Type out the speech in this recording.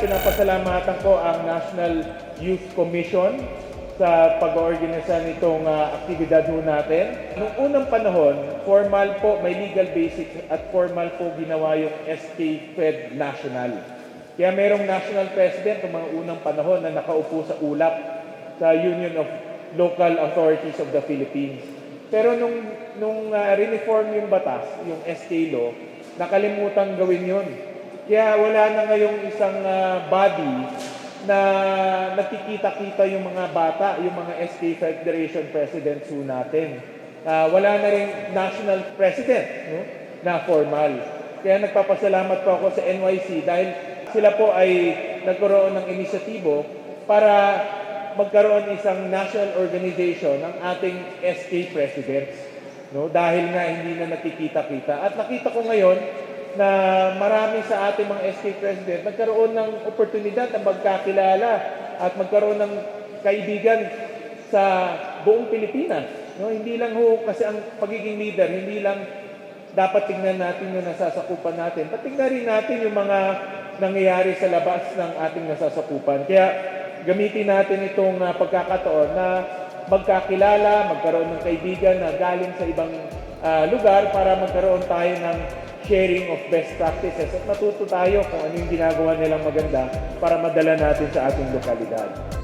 pasalamatan ko ang National Youth Commission sa pag-organisa nitong ah, aktibidad ho natin. Noong unang panahon, formal po, may legal basis at formal po ginawa yung SK Fed National. Kaya merong national president ng mga unang panahon na nakaupo sa ulap sa Union of Local Authorities of the Philippines. Pero nung, nung uh, reform yung batas, yung SK law, nakalimutan gawin yun. Kaya wala na ngayong isang ah, body na nakikita-kita yung mga bata, yung mga SK Federation presidents ho natin. Ah, wala na rin national president no, na formal. Kaya nagpapasalamat po ako sa NYC dahil sila po ay nagkaroon ng inisyatibo para magkaroon isang national organization ng ating SK presidents. No? Dahil nga hindi na nakikita-kita. At nakita ko ngayon na marami sa ating mga SK president nagkaroon ng oportunidad na magkakilala at magkaroon ng kaibigan sa buong Pilipinas. No? Hindi lang ho kasi ang pagiging leader, hindi lang dapat tingnan natin yung nasasakupan natin. Patingnan rin natin yung mga nangyayari sa labas ng ating nasasakupan. Kaya gamitin natin itong ah, pagkakataon na magkakilala, magkaroon ng kaibigan na galing sa ibang ah, lugar para magkaroon tayo ng sharing of best practices at matuto tayo kung ano yung ginagawa nilang maganda para madala natin sa ating lokalidad.